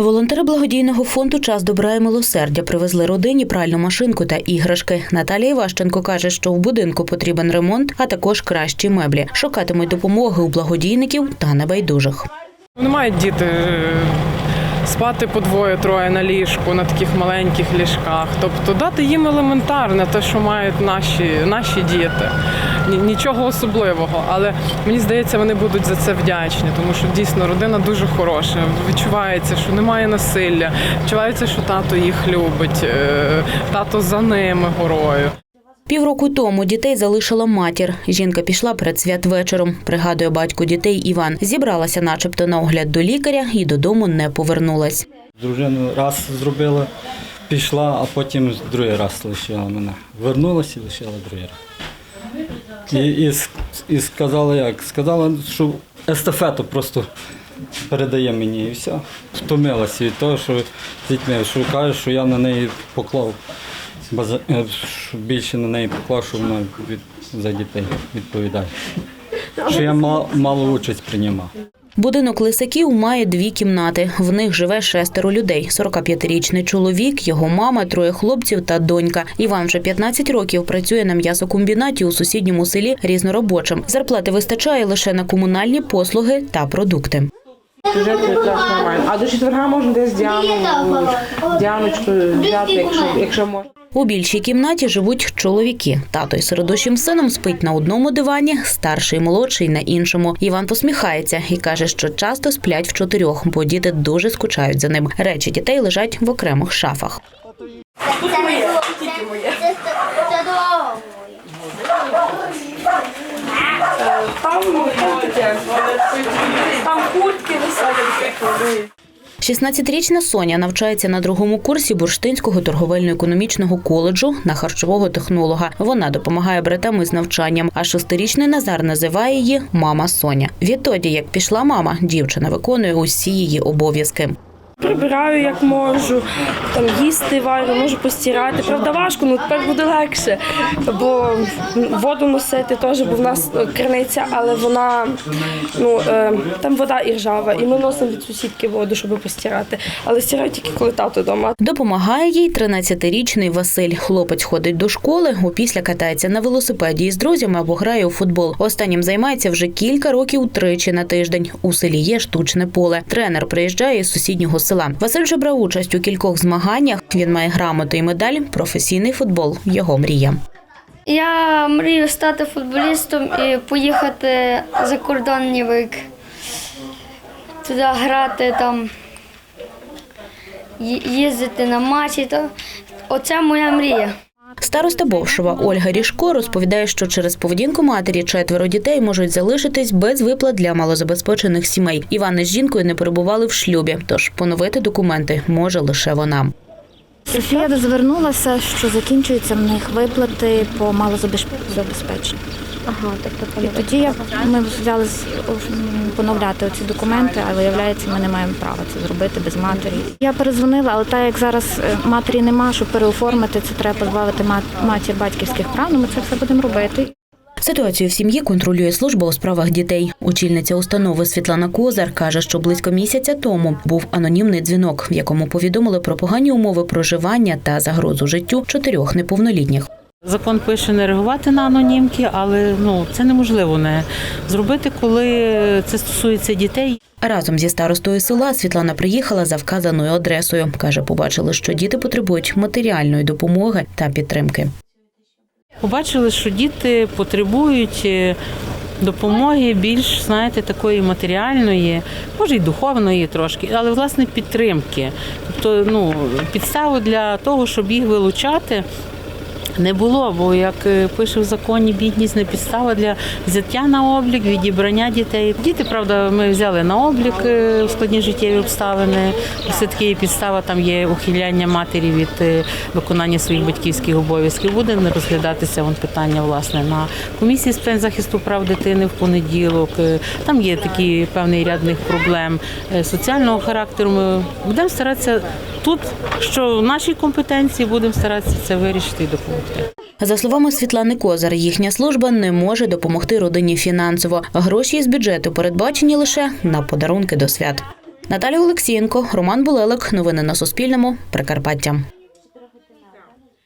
Волонтери благодійного фонду Час добра і милосердя привезли родині пральну машинку та іграшки. Наталія Іващенко каже, що в будинку потрібен ремонт, а також кращі меблі. Шукатимуть допомоги у благодійників та небайдужих. Не мають діти е, спати по двоє-троє на ліжку, на таких маленьких ліжках. Тобто дати їм елементарне те, що мають наші, наші діти. Ні- Нічого особливого, але мені здається, вони будуть за це вдячні, тому що дійсно родина дуже хороша. Відчувається, що немає насилля, відчувається, що тато їх любить, е, тато за ними горою. Півроку тому дітей залишила матір. Жінка пішла перед святвечором. Пригадує батько дітей Іван. Зібралася, начебто, на огляд до лікаря і додому не повернулась. Дружину раз зробила, пішла, а потім другий раз лишила мене. Вернулася і лишила другий раз. І, і, і сказала як? Сказала, що естафету просто передає мені і все. Втомилася від того, що з дітьми, що каже, що я на неї поклав. е, що більше на неї поклав, що вона від, за дітей відповідає. Що я мало, мало участь приймав. Будинок Лисаків має дві кімнати. В них живе шестеро людей: 45-річний чоловік, його мама, троє хлопців та донька. Іван вже 15 років працює на м'ясокомбінаті у сусідньому селі різноробочим. Зарплати вистачає лише на комунальні послуги та продукти. Бюджет якраз нормально. А до четверга можна десь Діану, Діаночку взяти, якщо, якщо можна. У більшій кімнаті живуть чоловіки. Тато із середущим сином спить на одному дивані, старший, молодший на іншому. Іван посміхається і каже, що часто сплять в чотирьох, бо діти дуже скучають за ним. Речі дітей лежать в окремих шафах. Це моє. Це, це, це до Там, там таке, там куртки висадять. 16-річна Соня навчається на другому курсі Бурштинського торговельно-економічного коледжу на харчового технолога. Вона допомагає братам із навчанням. А шестирічний Назар називає її мама Соня. Відтоді, як пішла мама, дівчина виконує усі її обов'язки. Прибираю як можу, там їсти варю, можу постирати. Правда, важко, ну тепер буде легше, бо воду носити теж, бо в нас е, криниця, але вона ну е, там вода і ржава, і ми носимо від сусідки воду, щоб постирати. Але стираю тільки коли тато вдома. Допомагає їй 13-річний Василь. Хлопець ходить до школи, опісля катається на велосипеді із друзями або грає у футбол. Останнім займається вже кілька років тричі на тиждень. У селі є штучне поле. Тренер приїжджає із сусіднього села. Василь вже брав участь у кількох змаганнях. Він має грамоту і медаль. Професійний футбол його мрія. Я мрію стати футболістом і поїхати за кордон Нівик. Туди грати там, їздити на матчі. Оце моя мрія. Староста Бовшова Ольга Ріжко розповідає, що через поведінку матері четверо дітей можуть залишитись без виплат для малозабезпечених сімей. Івани з жінкою не перебували в шлюбі, тож поновити документи може лише вона. Софія звернулася, що закінчуються в них виплати по малозабезпеченню. Ага, тобто І тоді я, ми взяли поновляти оці документи, а виявляється, ми не маємо права це зробити без матері. Я перезвонила, але так як зараз е, матері нема, щоб переоформити, це треба позбавити матір батьківських прав. Ну ми це все будемо робити. Ситуацію в сім'ї контролює служба у справах дітей. Очільниця установи Світлана Козар каже, що близько місяця тому був анонімний дзвінок, в якому повідомили про погані умови проживання та загрозу життю чотирьох неповнолітніх. Закон пише не реагувати на анонімки, але ну це неможливо не зробити, коли це стосується дітей. Разом зі старостою села Світлана приїхала за вказаною адресою. каже, побачили, що діти потребують матеріальної допомоги та підтримки. Побачили, що діти потребують е, допомоги більш, знаєте, такої матеріальної, може й духовної трошки, але власне підтримки. Тобто, ну, підстави для того, щоб їх вилучати. Не було, бо як е, пише в законі, бідність не підстава для взяття на облік, відібрання дітей. Діти, правда, ми взяли на облік е, в складні життєві обставини. Все таки підстава там є ухиляння матері від е, виконання своїх батьківських обов'язків. Буде не розглядатися вон питання власне на комісії з питань захисту прав дитини в понеділок. Там є такі певний ряд них проблем соціального характеру. Ми будемо старатися тут, що в нашій компетенції, будемо старатися це вирішити і допомогти. За словами Світлани Козар, їхня служба не може допомогти родині фінансово. Гроші із бюджету передбачені лише на подарунки до свят. Наталя Олексієнко, Роман Булелик. Новини на Суспільному. Прикарпаття.